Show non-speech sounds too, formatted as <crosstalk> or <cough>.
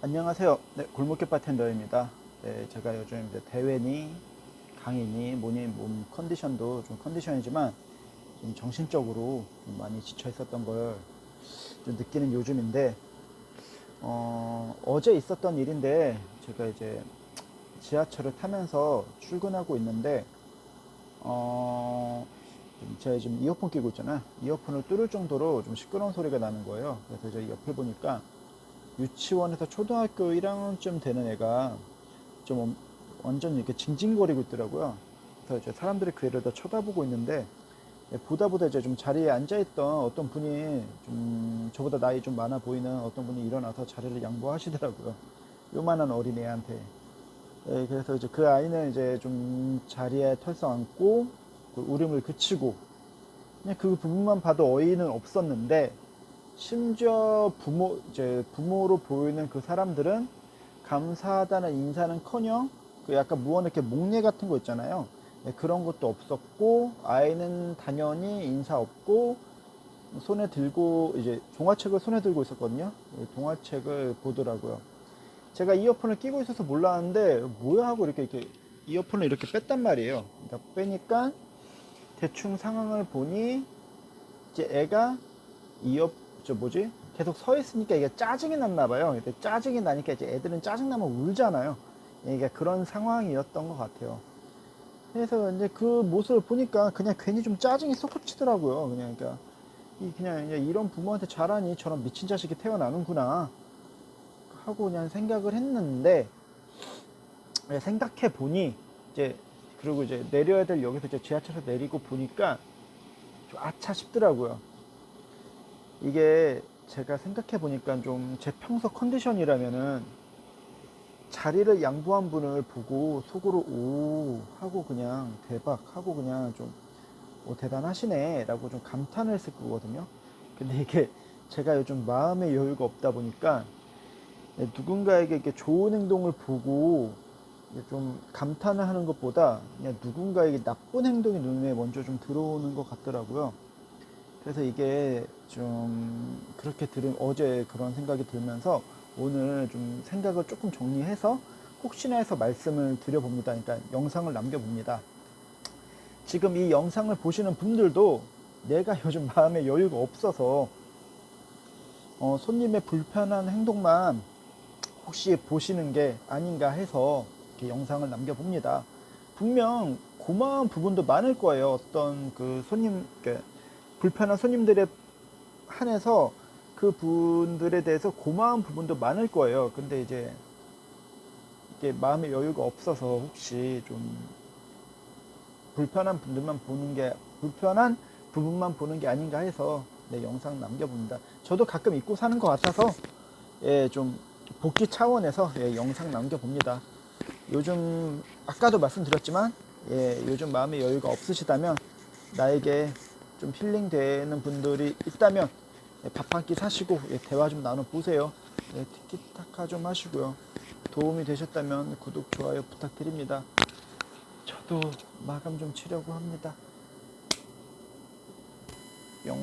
안녕하세요. 네, 골목길 바텐더입니다. 네, 제가 요즘 이제 대회니 강의니 뭐니 몸 컨디션도 좀 컨디션이지만 좀 정신적으로 좀 많이 지쳐 있었던 걸 좀 느끼는 요즘인데 어, 어제 있었던 일인데 제가 이제 지하철을 타면서 출근하고 있는데 어, 좀 제가 지금 이어폰 끼고 있잖아요. 이어폰을 뚫을 정도로 좀 시끄러운 소리가 나는 거예요. 그래서 이제 옆을 보니까 유치원에서 초등학교 1학년쯤 되는 애가 좀 엄- 완전 이렇게 징징거리고 있더라고요. 그래서 이제 사람들이 그 애를 다 쳐다보고 있는데 예, 보다 보다 이제 좀 자리에 앉아있던 어떤 분이 좀 저보다 나이 좀 많아 보이는 어떤 분이 일어나서 자리를 양보하시더라고요. 요만한 어린애한테. 예, 그래서 이제 그 아이는 이제 좀 자리에 털썩 앉고 그 울음을 그치고 그냥 그 부분만 봐도 어이는 없었는데 심지어 부모 이제 부모로 보이는 그 사람들은 감사하다는 인사는커녕 그 약간 무언의 목례 같은 거 있잖아요. 예, 그런 것도 없었고 아이는 당연히 인사 없고 손에 들고 이제 동화책을 손에 들고 있었거든요. 예, 동화책을 보더라고요. 제가 이어폰을 끼고 있어서 몰랐는데 뭐야 하고 이렇게 이렇게 이어폰을 이렇게 뺐단 말이에요. 그러니까 빼니까 대충 상황을 보니 이제 애가 이어 저 뭐지 계속 서 있으니까 이게 짜증이 났나 봐요. 근데 짜증이 나니까 이제 애들은 짜증 나면 울잖아요. 이게 그런 상황이었던 것 같아요. 그래서 이제 그 모습을 보니까 그냥 괜히 좀 짜증이 솟구치더라고요. 그냥 그러니까 이 그냥 이제 이런 부모한테 잘하니 저런 미친 자식이 태어나는구나 하고 그냥 생각을 했는데 생각해 보니 이제 그리고 이제 내려야 될 여기서 이제 지하철에서 내리고 보니까 좀 아차 싶더라고요. 이게 제가 생각해 보니까 좀 제 평소 컨디션이라면은 자리를 양보한 분을 보고 속으로 오 하고 그냥 대박 하고 그냥 좀 오, 대단하시네 라고 좀 감탄을 했을 거거든요. 근데 이게 제가 요즘 마음의 여유가 없다 보니까 누군가에게 이렇게 좋은 행동을 보고 좀 감탄을 하는 것보다 그냥 누군가에게 나쁜 행동이 눈에 먼저 좀 들어오는 것 같더라고요. 그래서 이게 좀 그렇게 들은 어제 그런 생각이 들면서 오늘 좀 생각을 조금 정리해서 혹시나 해서 말씀을 드려봅니다. 그러니까 영상을 남겨봅니다. 지금 이 영상을 보시는 분들도 내가 <laughs> 요즘 마음에 여유가 없어서 어, 손님의 불편한 행동만 혹시 보시는 게 아닌가 해서 이렇게 영상을 남겨봅니다. 분명 고마운 부분도 많을 거예요. 어떤 그 손님, 그 불편한 손님들에 한해서 그 분들에 대해서 고마운 부분도 많을 거예요. 근데 이제 이게 마음의 여유가 없어서 혹시 좀 불편한 분들만 보는 게 불편한 부분만 보는 게 아닌가 해서 네, 영상 남겨봅니다. 저도 가끔 잊고 사는 것 같아서 예, 좀 복귀 차원에서 예, 영상 남겨봅니다. 요즘 아까도 말씀드렸지만 예, 요즘 마음의 여유가 없으시다면 나에게 좀 힐링되는 분들이 있다면 예, 밥한 끼 사시고 예, 대화 좀 나눠 보세요. 예, 티키타카 좀 하시고요. 도움이 되셨다면 구독 좋아요 부탁드립니다. 저도 마감 좀 치려고 합니다. 영.